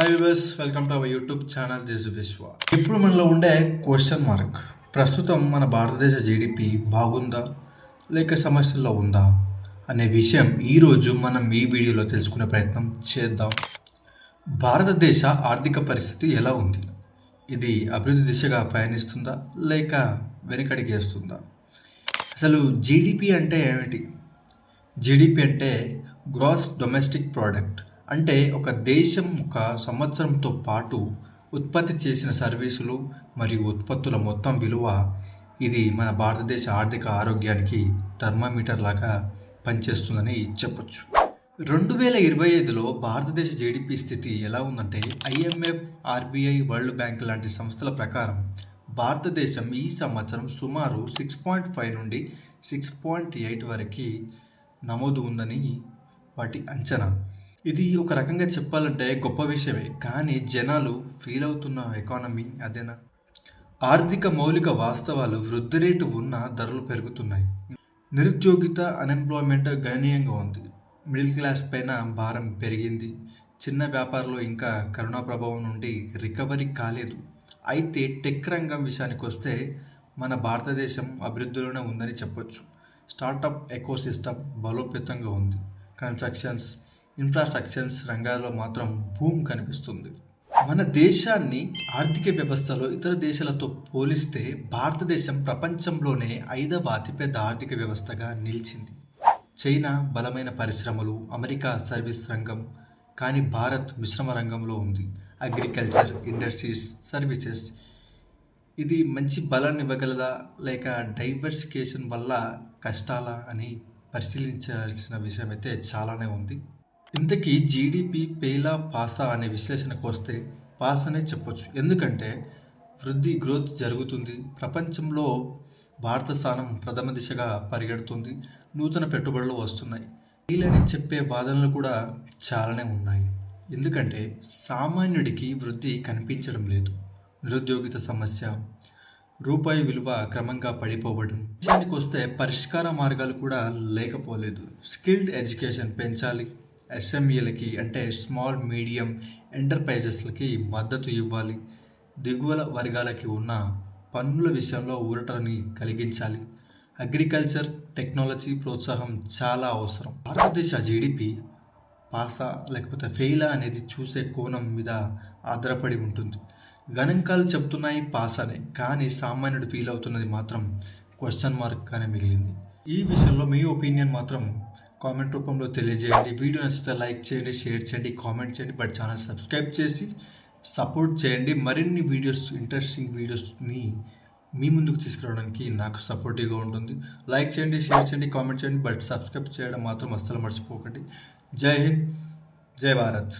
Hi viewers welcome to our YouTube channel this Vishwa ఇప్పుడు మనలో ఉండే క్వశ్చన్ మార్క్ ప్రస్తుతం మన భారతదేశ జీడిపి బాగుందా? లేక సమస్యల్లో ఉందా? అనే విషయం ఈరోజు మనం ఈ వీడియోలో తెలుసుకునే ప్రయత్నం చేద్దాం. భారతదేశ ఆర్థిక పరిస్థితి ఎలా ఉంది? ఇది అభివృద్ధి దిశగా పయనిస్తుందా? లేక వెనుకడికి వేస్తుందా? అసలు జీడిపి అంటే ఏమిటి? జీడిపి అంటే గ్రాస్ డొమెస్టిక్ ప్రోడక్ట్ అంటే ఒక దేశం ఒక సంవత్సరంతో పాటు ఉత్పత్తి చేసిన సర్వీసులు మరియు ఉత్పత్తుల మొత్తం విలువ ఇది మన భారతదేశ ఆర్థిక ఆరోగ్యానికి థర్మామీటర్ లాగా పనిచేస్తుందని చెప్పొచ్చు. రెండు వేల ఇరవై ఐదులో భారతదేశ జీడిపి స్థితి ఎలా ఉందంటే ఐఎంఎఫ్ ఆర్బీఐ వరల్డ్ బ్యాంక్ లాంటి సంస్థల ప్రకారం భారతదేశం ఈ సంవత్సరం సుమారు సిక్స్ పాయింట్ ఫైవ్ నుండి సిక్స్ పాయింట్ ఎయిట్ వరకు నమోదు ఉందని వాటి అంచనా. ఇది ఒక రకంగా చెప్పాలంటే గొప్ప విషయమే. కానీ జనాలు ఫీల్ అవుతున్న ఎకానమీ అదేనా? ఆర్థిక మౌలిక వాస్తవాలు వృద్ధి రేటు ఉన్న ధరలు పెరుగుతున్నాయి. నిరుద్యోగిత అన్ఎంప్లాయ్మెంట్ గణనీయంగా ఉంది. మిడిల్ క్లాస్ పైన భారం పెరిగింది. చిన్న వ్యాపారులు ఇంకా కరోనా ప్రభావం నుండి రికవరీ కాలేదు. అయితే టెక్ రంగం విషయానికి వస్తే మన భారతదేశం అభివృద్ధిలోనే ఉందని చెప్పొచ్చు. స్టార్టప్ ఎకోసిస్టమ్ బలోపేతంగా ఉంది. కన్స్ట్రక్షన్స్ ఇన్ఫ్రాస్ట్రక్చర్స్ రంగాల్లో మాత్రం భూమ్ కనిపిస్తుంది. మన దేశాన్ని ఆర్థిక వ్యవస్థలో ఇతర దేశాలతో పోలిస్తే భారతదేశం ప్రపంచంలోనే ఐదవ అతిపెద్ద ఆర్థిక వ్యవస్థగా నిలిచింది. చైనా బలమైన పరిశ్రమలు అమెరికా సర్వీస్ రంగం కానీ భారత్ మిశ్రమ రంగంలో ఉంది. Agriculture industries services. ఇది మంచి బలాన్ని ఇవ్వగలదా? లేక డైవర్సిఫికేషన్ వల్ల కష్టాలా అని పరిశీలించాల్సిన విషయం అయితే చాలానే ఉంది. ఇంతకీ జీడిపి పేలా పాసా అనే విశ్లేషణకు వస్తే పాస్ అనే చెప్పొచ్చు. ఎందుకంటే వృద్ధి గ్రోత్ జరుగుతుంది. ప్రపంచంలో భారత స్థానం ప్రథమ దిశగా పరిగెడుతుంది. నూతన పెట్టుబడులు వస్తున్నాయి. వీళ్ళని చెప్పే వాదనలు కూడా చాలానే ఉన్నాయి. ఎందుకంటే సామాన్యుడికి వృద్ధి కనిపించడం లేదు. నిరుద్యోగిత సమస్య రూపాయి విలువ క్రమంగా పడిపోవడం దానికి వస్తే పరిష్కార మార్గాలు కూడా లేకపోలేదు. స్కిల్డ్ ఎడ్యుకేషన్ పెంచాలి. ఎస్ఎంఈలకి అంటే స్మాల్ మీడియం ఎంటర్ప్రైజెస్లకి మద్దతు ఇవ్వాలి. దిగువల వర్గాలకి ఉన్న పన్నుల విషయంలో ఊరటని కలిగించాలి. అగ్రికల్చర్ టెక్నాలజీ ప్రోత్సాహం చాలా అవసరం. భారతదేశ జీడిపి పాసా లేకపోతే ఫెయిలా అనేది చూసే కోణం మీద ఆధారపడి ఉంటుంది. గణాంకాలు చెప్తున్నాయి పాస్ అనే కానీ సామాన్యుడు ఫీల్ అవుతున్నది మాత్రం క్వశ్చన్ మార్క్గానే మిగిలింది. ఈ విషయంలో మీ ఒపీనియన్ మాత్రం కామెంట్ రూపంలో తెలియజేయండి. వీడియో నచ్చితే లైక్ చేయండి షేర్ చేయండి కామెంట్ చేయండి బట్ ఛానల్ సబ్స్క్రైబ్ చేసి సపోర్ట్ చేయండి. మరిన్ని వీడియోస్ ఇంట్రెస్టింగ్ వీడియోస్ని మీ ముందుకు తీసుకురావడానికి నాకు సపోర్టివ్గా ఉంటుంది. లైక్ చేయండి షేర్ చేయండి కామెంట్ చేయండి బట్ సబ్స్క్రైబ్ చేయడం మాత్రం అస్సలు మర్చిపోకండి. జై హింద్ జై భారత్.